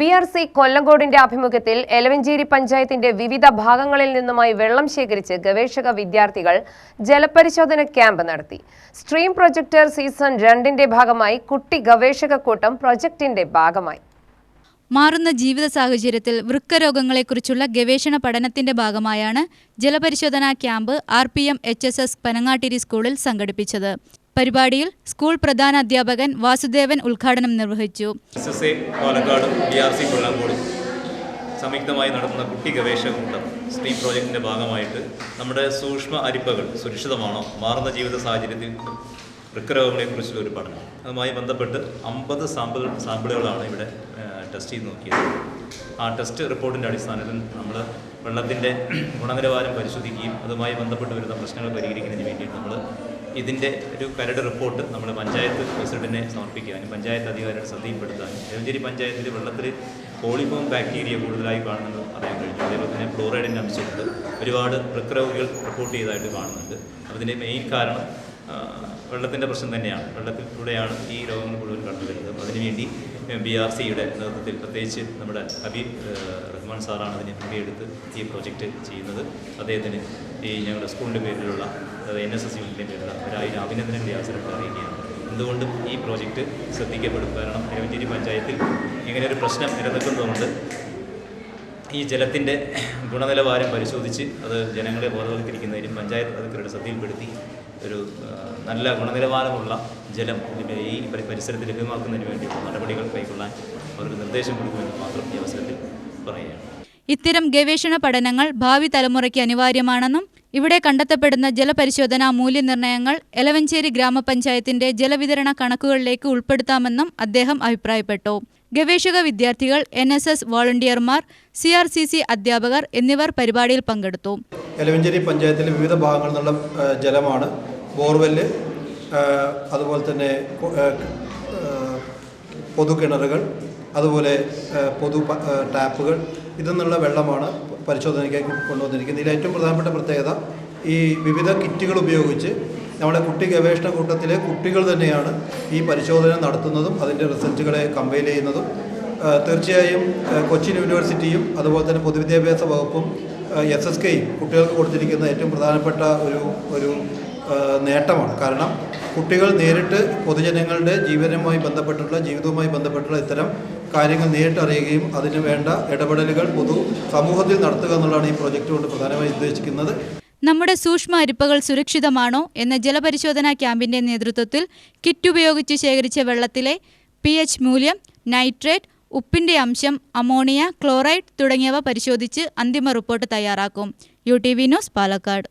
B R C കൊല്ലങ്കോടിന്റെ ആഭിമുഖ്യത്തിൽ എലവഞ്ചേരി പഞ്ചായത്തിന്റെ വിവിധ ഭാഗങ്ങളിൽ നിന്നുമായി വെള്ളം ശേഖരിച്ച് ഗവേഷക വിദ്യാർത്ഥികൾ ജലപരിശോധന ക്യാമ്പ് നടത്തി. സ്ട്രീം പ്രൊജക്ടർ സീസൺ രണ്ടിന്റെ ഭാഗമായി കുട്ടി ഗവേഷക കൂട്ടം പ്രൊജക്ടിന്റെ ഭാഗമായി. മാറുന്ന ജീവിത സാഹചര്യത്തിൽ വൃക്കരോഗങ്ങളെക്കുറിച്ചുള്ള ഗവേഷണ പഠനത്തിന്റെ ഭാഗമായാണ് ജലപരിശോധനാ camp R P M H S S Panangattiri സ്കൂളിൽ സംഘടിപ്പിച്ചത്. പരിപാടിയിൽ സ്കൂൾ പ്രധാന അധ്യാപകൻ വാസുദേവൻ ഉദ്ഘാടനം നിർവഹിച്ചു. പാലക്കാടും ബി ആർ സി സംയുക്തമായി നടത്തുന്ന കുട്ടി ഗവേഷക സ്ട്രീം പ്രോജക്റ്റിന്റെ ഭാഗമായിട്ട് നമ്മുടെ സൂക്ഷ്മ അരിപ്പകൾ സുരക്ഷിതമാണോ? മാറുന്ന ജീവിത സാഹചര്യത്തിൽ വൃക്കരോഗങ്ങളെക്കുറിച്ചുള്ള ഒരു പഠനം. അതുമായി ബന്ധപ്പെട്ട് അമ്പത് സാമ്പിൾ സാമ്പിളുകളാണ് ഇവിടെ ടെസ്റ്റ് ചെയ്ത് നോക്കിയത്. ആ ടെസ്റ്റ് റിപ്പോർട്ടിന്റെ അടിസ്ഥാനത്തിൽ നമ്മൾ വെള്ളത്തിന്റെ ഗുണനിലവാരം പരിശോധിക്കുകയും അതുമായി ബന്ധപ്പെട്ട് വരുന്ന പ്രശ്നങ്ങൾ പരിഹരിക്കുന്നതിന് വേണ്ടിയിട്ട് നമ്മൾ ഇതിന്റെ ഒരു കരട് റിപ്പോർട്ട് നമ്മൾ പഞ്ചായത്ത് പ്രസിഡന്റിനെ സമർപ്പിക്കാനും പഞ്ചായത്ത് അധികാരിയുടെ ശ്രദ്ധയിൽപ്പെടുത്താനും ദേവഞ്ചേരി പഞ്ചായത്തിൽ വെള്ളത്തിൽ പോളിഫോം ബാക്ടീരിയ കൂടുതലായി കാണുന്നത് അറിയാൻ കഴിഞ്ഞു. അതേപോലെ തന്നെ ഫ്ലോറൈഡിന്റെ അംശമുണ്ട് ഒരുപാട് പ്രക്രവുകൾ റിപ്പോർട്ട് ചെയ്തതായിട്ട് കാണുന്നുണ്ട്. അതിന്റെ മെയിൻ കാരണം വെള്ളത്തിന്റെ പ്രശ്നം തന്നെയാണ്. വെള്ളത്തിലൂടെയാണ് ഈ രോഗങ്ങൾ മുഴുവൻ കണ്ടുവരുന്നത് അതിനുവേണ്ടി ബി ആർ സിയുടെ നേതൃത്വത്തിൽ പ്രത്യേകിച്ച് നമ്മുടെ ഹബീബ് റഹ്മാൻ സാറാണ് അതിന് മുൻകൈയെടുത്ത് ഈ പ്രോജക്റ്റ് ചെയ്യുന്നത്. അദ്ദേഹത്തിന് ഈ ഞങ്ങളുടെ സ്കൂളിന്റെ പേരിലുള്ള എൻ എസ് എസ് യൂണിറ്റിന്റെ പേരിലുള്ള ഒരായിരം അഭിനന്ദനത്തിന്റെ അവസരത്തിൽ അറിയിക്കുകയാണ്. എന്തുകൊണ്ടും ഈ പ്രോജക്റ്റ് ശ്രദ്ധിക്കപ്പെടും. കാരണം എരവഞ്ചേരി പഞ്ചായത്തിൽ ഇങ്ങനെ ഒരു പ്രശ്നം നിലനിൽക്കുന്നതുകൊണ്ട് ഈ ജലത്തിന്റെ ഗുണനിലവാരം പരിശോധിച്ച് അത് ജനങ്ങളെ ബോധവൽക്കരിക്കുന്നതിനും പഞ്ചായത്ത് അധികൃതരുടെ ശ്രദ്ധയിൽപ്പെടുത്തി ഒരു നല്ല ഗുണനിലവാരമുള്ള ജലം ഈ പരി- പരിസരത്ത് ലഭ്യമാക്കുന്നതിന് വേണ്ടിയുള്ള നടപടികൾ കൈക്കൊള്ളാൻ അവർക്ക് നിർദ്ദേശം കൊടുക്കുമെന്ന് മാത്രം ഈ അവസരത്തിൽ പറയുകയാണ്. ഇത്തരം ഗവേഷണ പഠനങ്ങൾ ഭാവി തലമുറയ്ക്ക് അനിവാര്യമാണെന്നും ഇവിടെ കണ്ടെത്തപ്പെടുന്ന ജലപരിശോധനാ മൂല്യനിർണയങ്ങൾ എലവഞ്ചേരി ഗ്രാമപഞ്ചായത്തിന്റെ ജലവിതരണ കണക്കുകളിലേക്ക് ഉൾപ്പെടുത്താമെന്നും അദ്ദേഹം അഭിപ്രായപ്പെട്ടു. ഗവേഷക വിദ്യാർത്ഥികൾ എൻ എസ് എസ് വോളണ്ടിയർമാർ സി ആർ സി സി അധ്യാപകർ എന്നിവർ പരിപാടിയിൽ പങ്കെടുത്തു. എലവഞ്ചേരി പഞ്ചായത്തിലെ വിവിധ ഭാഗങ്ങളിൽ നിന്നുള്ള ജലമാണ്. ബോർവെല്ല് അതുപോലെ തന്നെ പൊതു പൊതുകിണറുകൾ അതുപോലെ പൊതു ടാപ്പുകൾ ഇതിൽ നിന്നുള്ള വെള്ളമാണ് പരിശോധനയ്ക്കായി കൊണ്ടുവന്നിരിക്കുന്നത്. ഇതിൽ ഏറ്റവും പ്രധാനപ്പെട്ട പ്രത്യേകത ഈ വിവിധ കിറ്റുകൾ ഉപയോഗിച്ച് നമ്മുടെ കുട്ടി ഗവേഷണ കൂട്ടത്തിലെ കുട്ടികൾ തന്നെയാണ് ഈ പരിശോധന നടത്തുന്നതും അതിന്റെ റിസൾട്ടുകളെ കമ്പൈൽ ചെയ്യുന്നതും. തീർച്ചയായും കൊച്ചിൻ യൂണിവേഴ്സിറ്റിയും അതുപോലെ തന്നെ പൊതുവിദ്യാഭ്യാസ വകുപ്പും എസ് എസ് കെയും കുട്ടികൾക്ക് കൊടുത്തിരിക്കുന്ന ഏറ്റവും പ്രധാനപ്പെട്ട ഒരു ഒരു നേട്ടമാണ്. കാരണം കുട്ടികൾ നേരിട്ട് പൊതുജനങ്ങളുടെ ജീവനുമായി ബന്ധപ്പെട്ടിട്ടുള്ള ജീവിതവുമായി ബന്ധപ്പെട്ടുള്ള ഇത്തരം കാര്യങ്ങൾ നേരിട്ടറിയുകയും അതിന് വേണ്ട ഇടപെടലുകൾ പൊതു സമൂഹത്തിൽ നടത്തുക എന്നുള്ളതാണ് ഈ പ്രോജക്റ്റ് കൊണ്ട് പ്രധാനമായി ഉദ്ദേശിക്കുന്നത്. നമ്മുടെ സൂക്ഷ്മ അരിപ്പകൾ സുരക്ഷിതമാണോ എന്ന ജലപരിശോധനാ ക്യാമ്പിന്റെ നേതൃത്വത്തിൽ കിറ്റ് ഉപയോഗിച്ച് ശേഖരിച്ച വെള്ളത്തിലെ പി എച്ച് മൂല്യം നൈട്രേറ്റ് ഉപ്പിന്റെ അംശം അമോണിയ ക്ലോറൈഡ് തുടങ്ങിയവ പരിശോധിച്ച് അന്തിമ റിപ്പോർട്ട് തയ്യാറാക്കും. U T V news Palakkad.